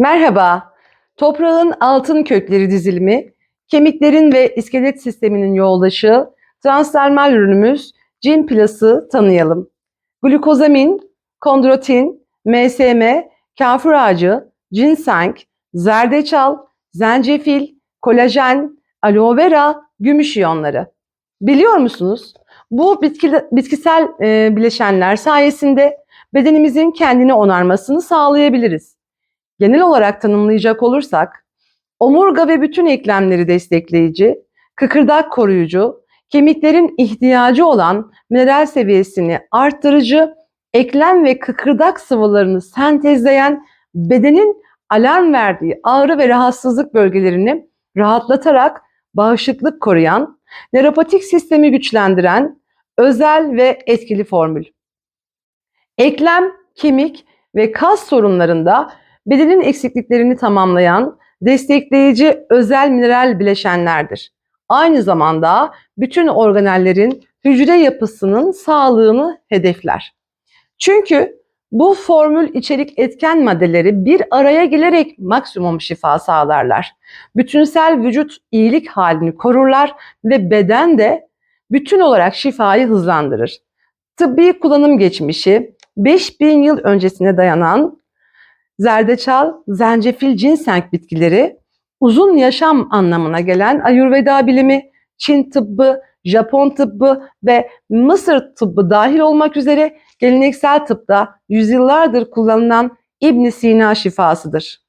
Merhaba. Toprağın altın kökleri dizilimi, kemiklerin ve iskelet sisteminin yoldaşı, transdermal ürünümüz Cin Plus'ı tanıyalım. Glukozamin, kondrotin, MSM, kafir ağacı, ginseng, zerdeçal, zencefil, kolajen, aloe vera, gümüş iyonları. Biliyor musunuz? Bu bitki, bitkisel e, bileşenler sayesinde bedenimizin kendini onarmasını sağlayabiliriz. Genel olarak tanımlayacak olursak, omurga ve bütün eklemleri destekleyici, kıkırdak koruyucu, kemiklerin ihtiyacı olan mineral seviyesini arttırıcı, eklem ve kıkırdak sıvılarını sentezleyen, bedenin alarm verdiği ağrı ve rahatsızlık bölgelerini rahatlatarak bağışıklık koruyan, nöropatik sistemi güçlendiren özel ve etkili formül. Eklem, kemik ve kas sorunlarında bedenin eksikliklerini tamamlayan, destekleyici özel mineral bileşenlerdir. Aynı zamanda bütün organellerin hücre yapısının sağlığını hedefler. Çünkü bu formül içerik etken maddeleri bir araya gelerek maksimum şifa sağlarlar. Bütünsel vücut iyilik halini korurlar ve beden de bütün olarak şifayı hızlandırır. Tıbbi kullanım geçmişi 5000 yıl öncesine dayanan zerdeçal, zencefil, ginseng bitkileri uzun yaşam anlamına gelen Ayurveda bilimi, Çin tıbbı, Japon tıbbı ve Mısır tıbbı dahil olmak üzere geleneksel tıpta yüzyıllardır kullanılan İbn Sina şifasıdır.